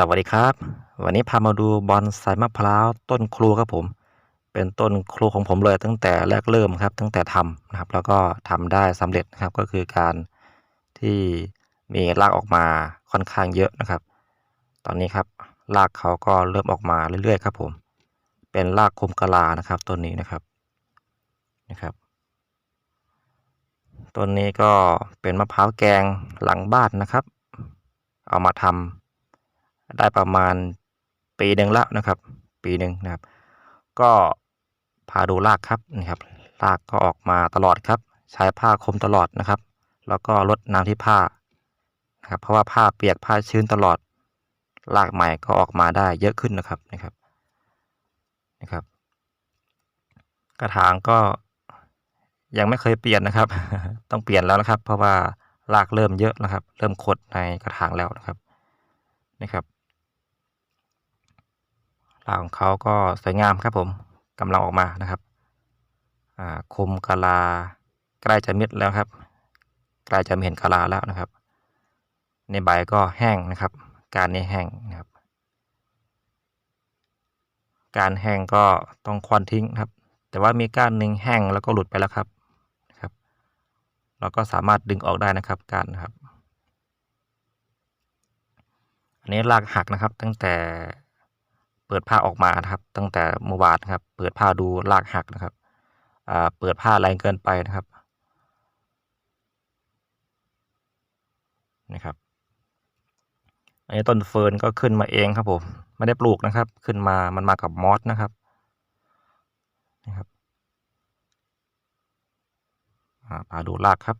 สวัสดีครับ วันนี้พามาดูบอนไซมะพร้าวต้นครูครับผม เป็นต้นครูของผมเลยตั้งแต่แรกเริ่มครับ ตั้งแต่ทำนะครับ แล้วก็ทำได้สำเร็จนะครับก็คือการที่มีรากออกมาค่อนข้างเยอะนะครับ ตอนนี้ครับรากเขาก็เริ่มออกมาเรื่อยๆครับผม เป็นรากคมกะลานะครับต้นนี้นะครับนะครับต้นนี้ก็เป็นมะพร้าวแกงหลังบ้านนะครับ เอามาทำ ได้ประมาณปีหนึ่งแล้วนะครับ ปีหนึ่งนะครับ ก็พาดูรากครับนี่ครับรากก็ออกมาตลอดครับ ใช้ผ้าคลุมตลอดนะครับ แล้วก็ลดน้ำที่ผ้านะครับ เพราะว่าผ้าเปียกผ้าชื้นตลอดรากใหม่ก็ออกมาได้เยอะขึ้นนะครับนะครับนะครับ กระถางก็ยังไม่เคยเปลี่ยนนะครับ ต้องเปลี่ยนแล้วนะครับ เพราะว่ารากเริ่มเยอะนะครับ เริ่มขดในกระถางแล้วนะครับนะครับ รากของเขาก็สวยงามครับผมกำลังออกมานะครับอ่าคมกะลาใกล้จะมิดแล้วครับ ใกล้จะเห็นกะลาแล้วนะครับ ในใบก็แห้งนะครับ การนี้แห้งนะครับ การแห้งก็ต้องควานทิ้งครับ แต่ว่ามีก้านหนึ่งแห้งแล้วก็หลุดไปแล้วครับนะครับ เราก็สามารถดึงออกได้นะครับก้านนะครับ อันนี้รากหักนะครับตั้งแต่ เปิดผ้าออกมานะครับ ตั้งแต่เมื่อวานนะครับ เปิดผ้าดูรากหักนะครับเปิดผ้าแรงเกินไปนะครับนะครับอันนี้ต้นเฟิร์นก็ขึ้นมาเองครับผมไม่ได้ปลูกนะครับ ขึ้นมามันมากับมอสนะครับนะครับพาดูรากครับ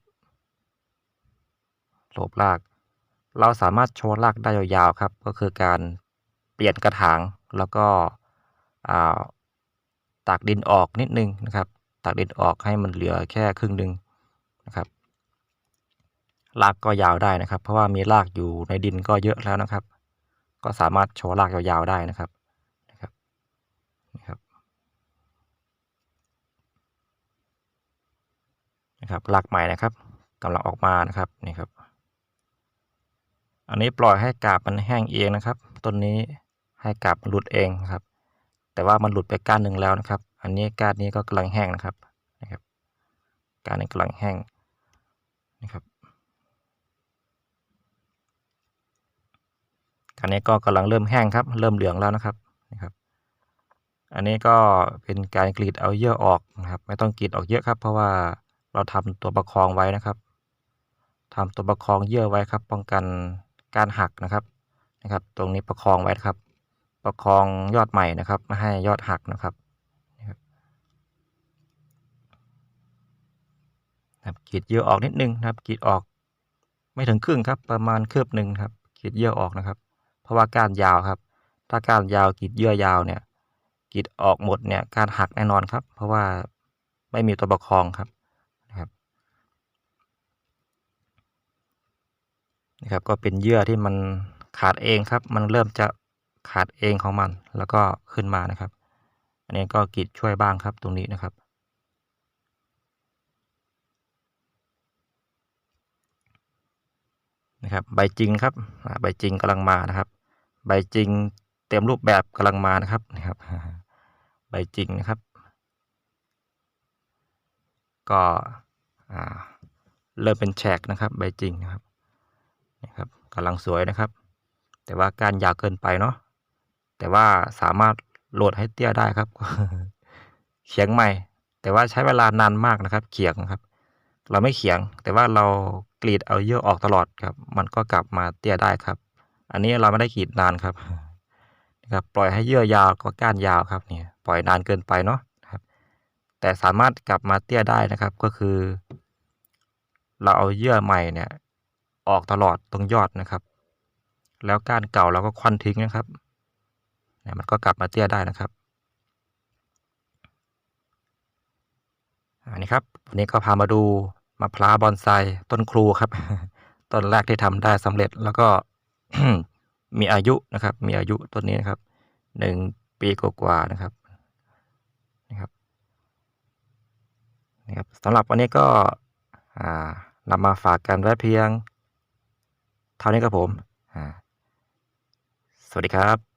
โลบราก เราสามารถโชว์รากได้ยาวๆครับ ก็คือการเปลี่ยนกระถาง แล้วก็ตากดินออกนิดนึงนะครับตากดินออกให้มันเหลือแค่ครึ่งหนึ่งนะครับรากก็ยาวได้นะครับ เพราะว่ามีรากอยู่ในดินก็เยอะแล้วนะครับ ก็สามารถโชว์รากยาวๆได้นะครับนะครับนะครับนะครับรากใหม่นะครับกำลังออกมานะครับนี่ครับ อันนี้ปล่อยให้กาบมันแห้งเองนะครับต้นนี้ ให้กาบมันหลุดเองครับ แต่ว่ามันหลุดไปก้านหนึ่งแล้วนะครับ อันนี้ก้านนี้ก็กำลังแห้งนะครับนะครับก้านนี้กำลังแห้งนะครับอันนี้ก็กำลังเริ่มแห้งครับ เริ่มเหลืองแล้วนะครับนะครับ อันนี้ก็เป็นการกรีดเอาเยื่อออกนะครับ ไม่ต้องกรีดออกเยอะครับ เพราะว่าเราทำตัวประคองไว้นะครับทำตัวประคองเยื่อไว้ครับ ป้องกันการหักนะครับนะครับ ตรงนี้ประคองไว้ครับ ประคองยอดใหม่นะครับไม่ให้ยอดหักนะครับนะครับกีดเยื่อออกนิดนึงนะครับกีดออกไม่ถึงครึ่งครับ ประมาณคืบหนึ่งครับกีดเยื่อออกนะครับ เพราะว่าก้านยาวครับ ถ้าก้านยาวกีดเยื่อยาวเนี่ยกีดออกหมดเนี่ยการหักแน่นอนครับ เพราะว่าไม่มีตัวประคองครับนะครับนะครับ ก็เป็นเยื่อที่มันขาดเองครับ มันเริ่มจะ ขาดเองของมันแล้วก็ขึ้นมานะครับ อันนี้ก็กรีดช่วยบ้างครับตรงนี้นะครับ นะครับ ใบจริงครับใบจริงกำลังมานะครับ ใบจริงเต็มรูปแบบกำลังมานะครับนะครับใบจริงนะครับ ก็เริ่มเป็นแฉกนะครับ ใบจริงนะครับนะครับกำลังสวยนะครับ แต่ว่าการยาวเกินไปเนาะ แต่ว่าสามารถโหลดให้เตี้ยได้ครับ เขียงใหม่ แต่ว่าใช้เวลานานมากนะครับ เขียงครับ เราไม่เขียง แต่ว่าเรากรีดเอาเยื่อออกตลอดครับ มันก็กลับมาเตี้ยได้ครับ อันนี้เราไม่ได้กรีดนานครับนะครับ ปล่อยให้เยื่อยาวก็ก้านยาวครับเนี่ย ปล่อยนานเกินไปเนาะครับ แต่สามารถกลับมาเตี้ยได้นะครับ ก็คือ เราเอาเยื่อใหม่เนี่ย ออกตลอดตรงยอดนะครับ แล้วก้านเก่าเราก็ควันทิ้งนะครับ มันก็กลับมาเตี้ยได้นะครับอันนี้ครับวันนี้ก็พามาดูมะพร้าวบอนไซต้นครูครับ ต้นแรกที่ทำได้สำเร็จแล้วก็มีอายุนะครับ มีอายุต้นนี้นะครับหนึ่งปีกว่าๆนะครับนะครับนะครับสำหรับวันนี้ก็นำมาฝากกันไว้เพียง เท่านี้ครับผม สวัสดีครับ